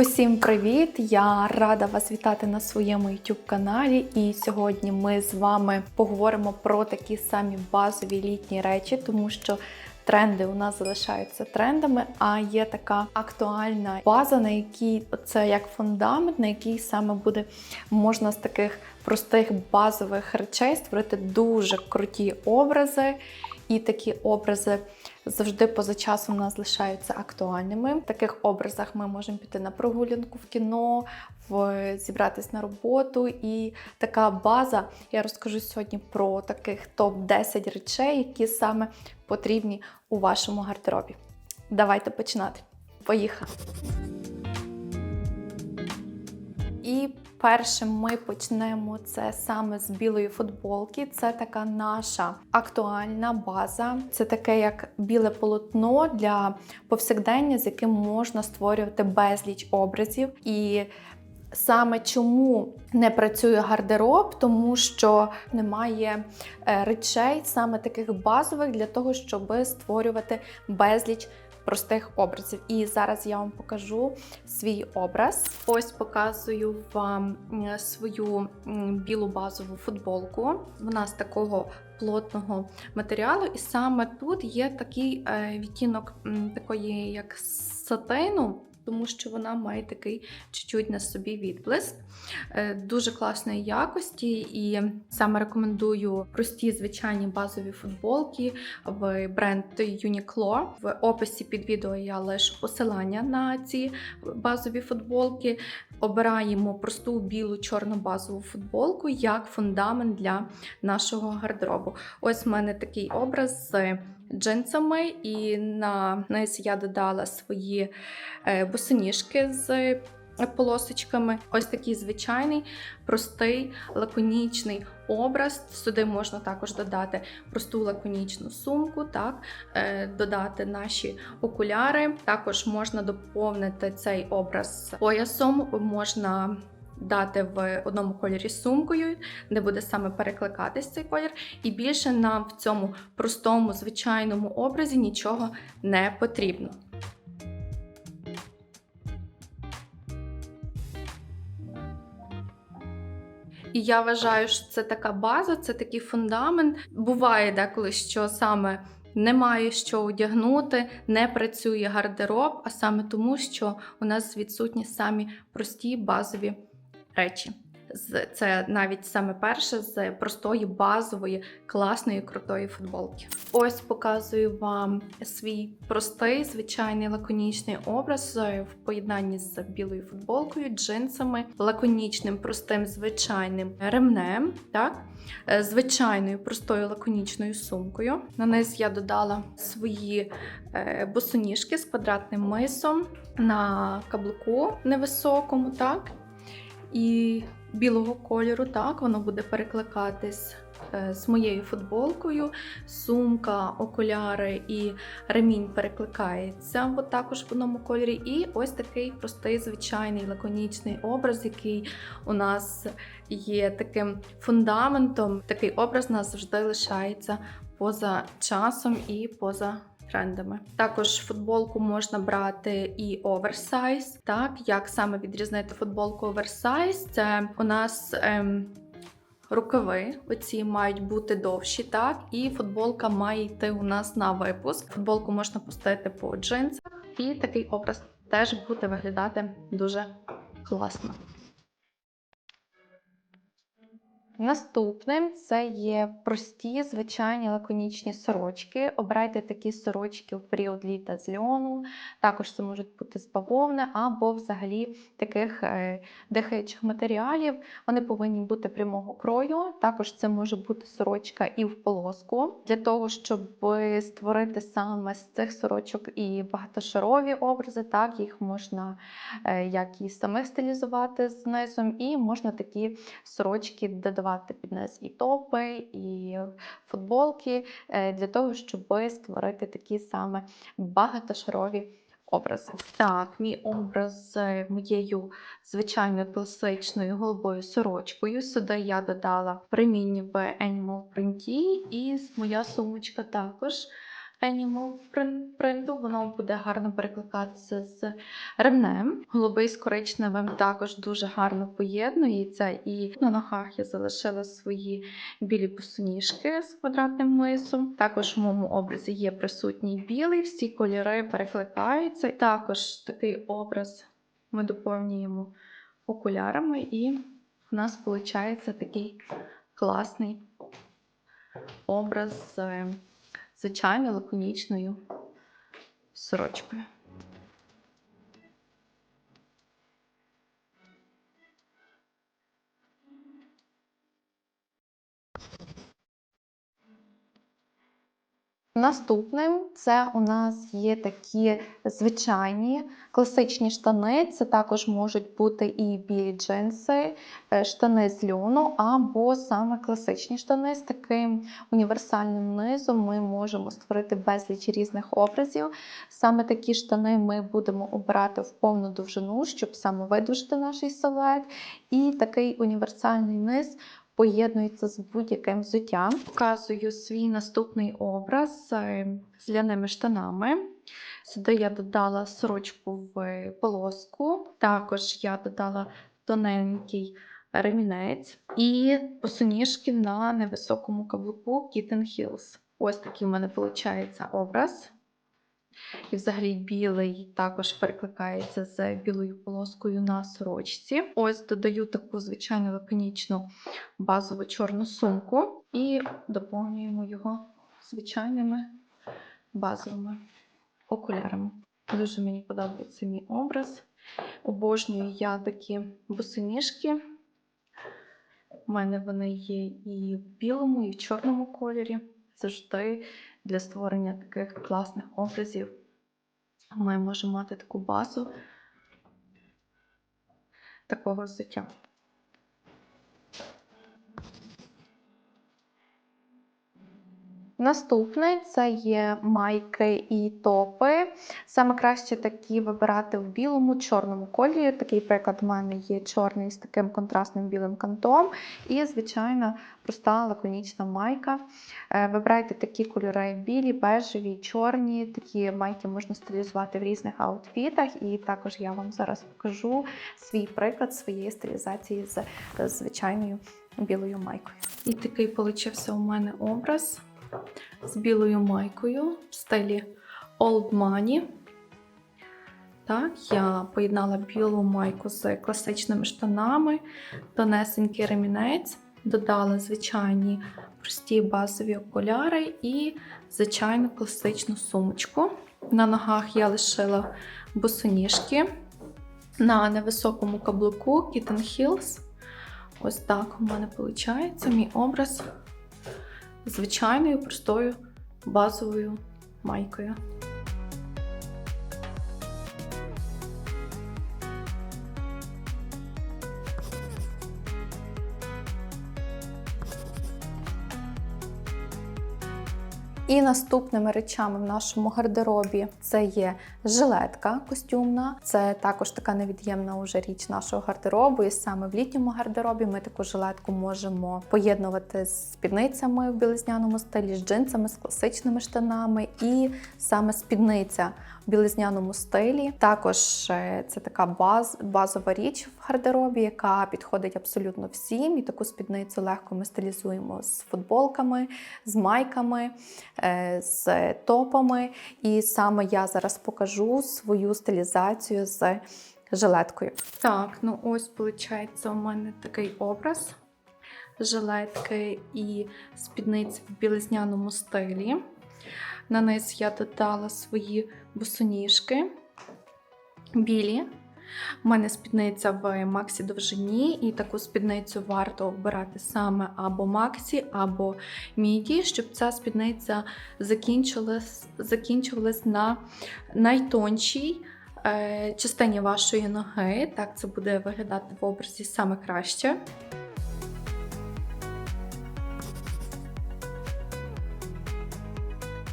Усім привіт! Я рада вас вітати на своєму YouTube каналі. І сьогодні ми з вами поговоримо про такі самі базові літні речі, тому що тренди у нас залишаються трендами, а є така актуальна база, на якій це як фундамент, на якій саме буде можна з таких простих базових речей створити дуже круті образи. І такі образи завжди поза часом нас лишаються актуальними. В таких образах ми можемо піти на прогулянку в кіно, в зібратись на роботу. І така база. Я розкажу сьогодні про таких топ-10 речей, які саме потрібні у вашому гардеробі. Давайте починати. Поїхали! І першим ми почнемо це саме з білої футболки. Це така наша актуальна база. Це таке як біле полотно для повсякдення, з яким можна створювати безліч образів. І Саме чому не працює гардероб, тому що немає е, речей, саме таких базових, для того, щоб створювати безліч простих образів. І зараз я вам покажу свій образ. Ось показую вам свою білу базову футболку. Вона з такого плотного матеріалу, і саме тут є такий е, відтінок такої, як сатину. Тому що вона має такий чуть-чуть на собі відблиск. Е, Дуже класної якості, і саме рекомендую прості звичайні базові футболки в бренд Uniqlo. В описі під відео я лишу посилання на ці базові футболки. Обираємо просту білу чорну базову футболку як фундамент для нашого гардеробу. Ось в мене такий образ джинсами, і на низ я додала свої е, босоніжки з полосочками. Ось такий звичайний, простий, лаконічний образ. Сюди можна також додати просту лаконічну сумку, так, е, додати наші окуляри. Також можна доповнити цей образ поясом, можна. Дати в одному кольорі сумкою, де буде саме перекликатись цей колір, і більше нам в цьому простому звичайному образі нічого не потрібно. І я вважаю, що це така база, це такий фундамент. Буває деколи, що саме немає що одягнути, не працює гардероб, а саме тому, що у нас відсутні самі прості базові речі. Це навіть саме перше з простої базової класної крутої футболки. Ось показую вам свій простий, звичайний лаконічний образ е, в поєднанні з білою футболкою, джинсами, лаконічним, простим, звичайним ремнем, так? Е, звичайною простою лаконічною сумкою. На низ я додала свої е, босоніжки з квадратним мисом на каблуку невисокому, так? І білого кольору, так, воно буде перекликатись е, з моєю футболкою. Сумка, окуляри і ремінь перекликається от також в одному кольорі. І ось такий простий, звичайний лаконічний образ, який у нас є таким фундаментом. Такий образ у нас завжди лишається поза часом і поза трендами. Також футболку можна брати і оверсайз. Так, як саме відрізнити футболку оверсайз? Це у нас. Ем, Рукави оці мають бути довші, так, і футболка має йти у нас на випуск. Футболку можна пустити по джинсах, і такий образ теж буде виглядати дуже класно. Наступним це є прості, звичайні лаконічні сорочки. Обирайте такі сорочки в період літа з льону. Також це можуть бути з бавовни або взагалі таких е, дихаючих матеріалів. Вони повинні бути прямого крою. Також це може бути сорочка і в полоску. Для того, щоб створити саме з цих сорочок і багатошарові образи, так їх можна е, як і самих стилізувати знизом, і можна такі сорочки додавати під низ і топи, і футболки е, для того, щоб створити такі саме багатошарові образи. Так, мій образ з моєю звичайною класичною голубою сорочкою. Сюди я додала примінні в Animal Print і моя сумочка також. Animal print- принту, воно буде гарно перекликатися з ремнем. Голубий з коричневим також дуже гарно поєднується. І на ногах я залишила свої білі босоніжки з квадратним мисом. Також в моєму образі є присутній білий, всі кольори перекликаються. Також такий образ ми доповнюємо окулярами, і в нас виходить такий класний образ звичайно лаконічною сорочкою. Наступним це у нас є такі звичайні класичні штани. Це також можуть бути і білі джинси, е, штани з льону, або саме класичні штани з таким універсальним низом. Ми можемо створити безліч різних образів. Саме такі штани ми будемо обирати в повну довжину, щоб саме видовжити наш силует. І такий універсальний низ поєднується з будь-яким взуттям. Показую свій наступний образ е, з ляними штанами. Сюди я додала сорочку в полоску, також я додала тоненький ремінець і босоніжки на невисокому каблуку Kitten Heels. Ось такий в мене виходить образ. І взагалі білий також перекликається з білою полоскою на сорочці. Ось додаю таку звичайну лаконічну базову чорну сумку і доповнюємо його звичайними базовими окулярами. Дуже мені подобається мій образ. Обожнюю я такі босоніжки. У мене вони є і в білому, і в чорному кольорі. Завжди для створення таких класних образів ми можемо мати таку базу такого взуття. Наступний це є майки і топи. Саме краще такі вибирати в білому, чорному кольорі. Такий приклад у мене є чорний з таким контрастним білим кантом. І, звичайно, проста лаконічна майка. Е, Вибирайте такі кольори білі, бежеві, чорні. Такі майки можна стилізувати в різних аутфітах. І також я вам зараз покажу свій приклад своєї стилізації з е, звичайною білою майкою. І такий получився у мене образ з білою майкою в стилі Old Money. Так, я поєднала білу майку з класичними штанами, тонесенький ремінець, додала звичайні прості базові окуляри і звичайну класичну сумочку. На ногах я лишила босоніжки на невисокому каблуку Kitten Heels. Ось так у мене виходить мій образ звичайною простою базовою майкою. І наступними речами в нашому гардеробі це є жилетка костюмна. Це також така невід'ємна уже річ нашого гардеробу. І саме в літньому гардеробі ми таку жилетку можемо поєднувати з спідницями в білизняному стилі, з джинсами, з класичними штанами, і саме спідниця білизняному стилі. Також е, це така баз, базова річ в гардеробі, яка підходить абсолютно всім. І таку спідницю легко ми стилізуємо з футболками, з майками, е, з топами. І саме я зараз покажу свою стилізацію з жилеткою. Так, ну ось виходить у мене такий образ. Жилетки і спідниці в білизняному стилі. На низ я додала свої босоніжки білі. У мене спідниця в Максі довжині, і таку спідницю варто обирати саме або Максі, або Міді, щоб ця спідниця закінчилась, закінчувалась на найтоншій е, частині вашої ноги. Так це буде виглядати в образі саме краще.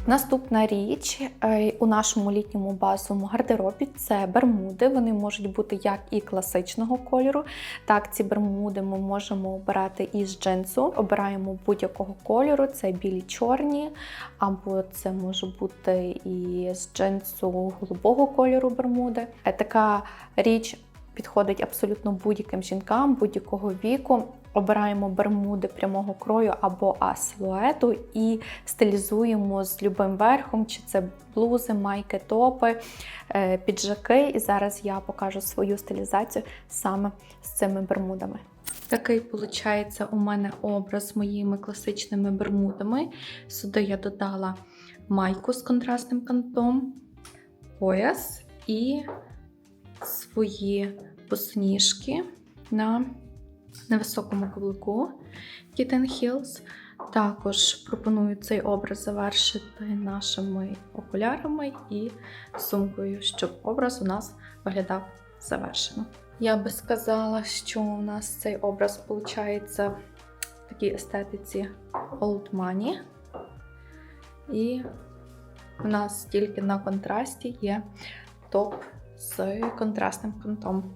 Наступна річ е, у нашому літньому базовому гардеробі це бермуди. Вони можуть бути як і класичного кольору, так ці бермуди ми можемо обирати із джинсу. Обираємо будь-якого кольору, це білі чорні, або це може бути і з джинсу голубого кольору бермуди. Е, Така річ підходить абсолютно будь-яким жінкам будь-якого віку. Обираємо бермуди прямого крою або А-силуету і стилізуємо з любим верхом, чи це блузи, майки, топи, е, піджаки. І зараз я покажу свою стилізацію саме з цими бермудами. Такий виходить у мене образ з моїми класичними бермудами. Сюди я додала майку з контрастним кантом, пояс і свої босоніжки на невисокому каблуку Kitten Heels. Також пропоную цей образ завершити нашими окулярами і сумкою, щоб образ у нас виглядав завершено. Я би сказала, що у нас цей образ виходить в такій естетиці Old Money. І у нас тільки на контрасті є топ з контрастним кантом.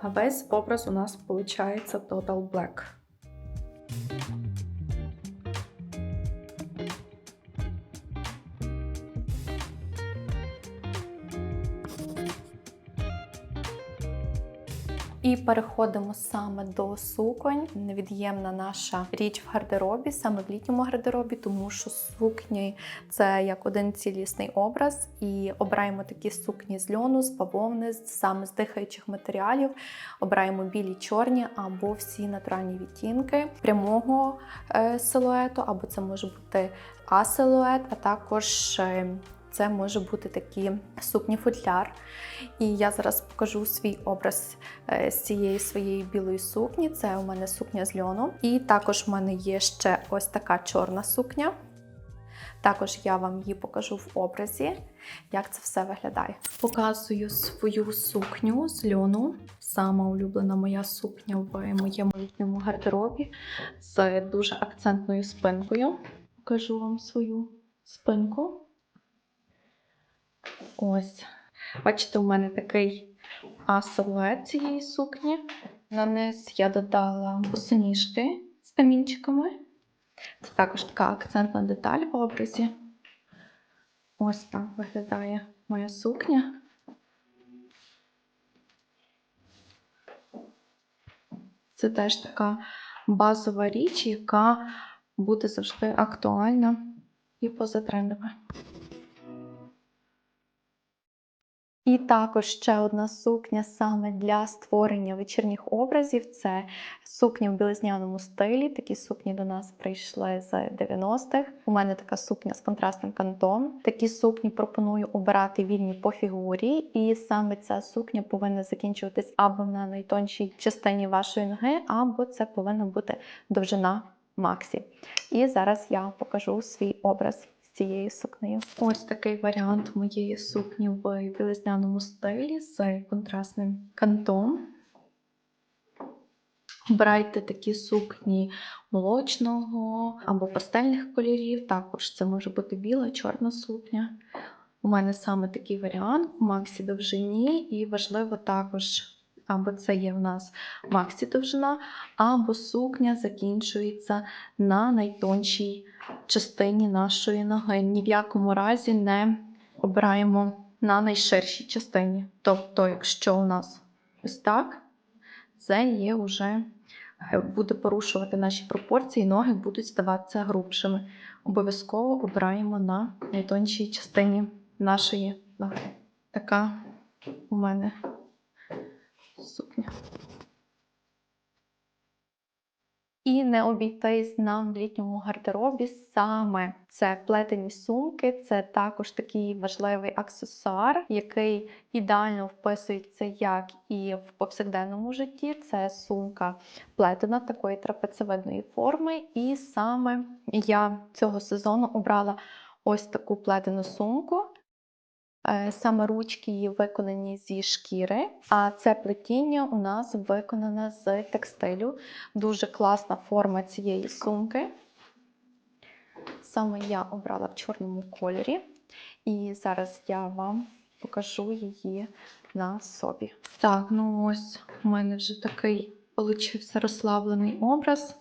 А весь образ у нас виходить Total Black. Переходимо саме до суконь. Невід'ємна наша річ в гардеробі, саме в літньому гардеробі, тому що сукні це як один цілісний образ. І обираємо такі сукні з льону, з бавовни, саме з дихаючих матеріалів. Обираємо білі, чорні або всі натуральні відтінки прямого е, силуету, або це може бути А-силует, а також. Це може бути такі сукні футляр. І я зараз покажу свій образ е, з цієї своєї білої сукні. Це у мене сукня з льону. І також в мене є ще ось така чорна сукня. Також я вам її покажу в образі, як це все виглядає. Показую свою сукню з льону. Сама улюблена моя сукня в моєму літньому гардеробі з дуже акцентною спинкою. Покажу вам свою спинку. Ось. Бачите, у мене такий а-силует цієї сукні. На низ я додала босоніжки з камінчиками. Це також така акцентна деталь в образі. Ось так виглядає моя сукня. Це теж така базова річ, яка буде завжди актуальна і позатрендова. І також ще одна сукня саме для створення вечірніх образів. Це сукня в білизняному стилі. Такі сукні до нас прийшли з 90-х. У мене така сукня з контрастним кантом. Такі сукні пропоную обирати вільні по фігурі, і саме ця сукня повинна закінчуватись або на найтоншій частині вашої ноги, або це повинна бути довжина максі. І зараз я покажу свій образ цією сукнею. Ось такий варіант моєї сукні в білизняному стилі з контрастним кантом. Обирайте такі сукні молочного або пастельних кольорів. Також це може бути біла, чорна сукня. У мене саме такий варіант в максі довжині, і важливо також, або це є в нас максі довжина, або сукня закінчується на найтоншій частині нашої ноги. Ні в якому разі не обираємо на найширшій частині. Тобто, якщо у нас ось так, це є вже е, буде порушувати наші пропорції, ноги будуть здаватися грубшими. Обов'язково обираємо на найтоншій частині нашої ноги. Така у мене сукня. І не обійтись нам в літньому гардеробі саме це плетені сумки, це також такий важливий аксесуар, який ідеально вписується як і в повсякденному житті. Це сумка плетена такої трапецевидної форми. І саме я цього сезону обрала ось таку плетену сумку. Е, Саме ручки виконані зі шкіри, а це плетіння у нас виконане з текстилю. Дуже класна форма цієї сумки. Саме я обрала в чорному кольорі, і зараз я вам покажу її на собі. Так, ну ось у мене вже такий получився розслаблений образ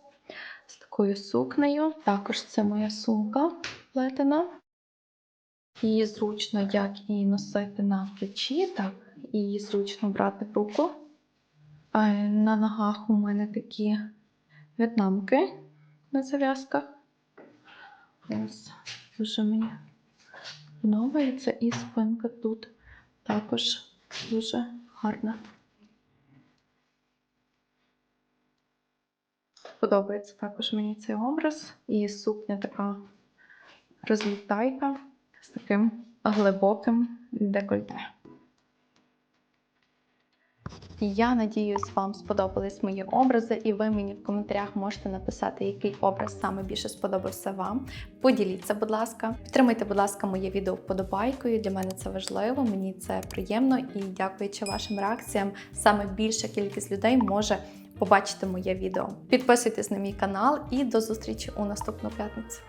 з такою сукнею. Також це моя сумка плетена. Її зручно як і носити на плечі, так і її зручно брати в руку. На ногах у мене такі в'єтнамки на зав'язках. Ось дуже мені подобається. І спинка тут також дуже гарна. Подобається також мені цей образ. І сукня така розлітайка з таким глибоким декольте. Я надіюсь, вам сподобались мої образи, і ви мені в коментарях можете написати, який образ саме більше сподобався вам. Поділіться, будь ласка. Підтримайте, будь ласка, моє відео вподобайкою. Для мене це важливо, мені це приємно і дякуючи вашим реакціям, саме більша кількість людей може побачити моє відео. Підписуйтесь на мій канал і до зустрічі у наступну п'ятницю.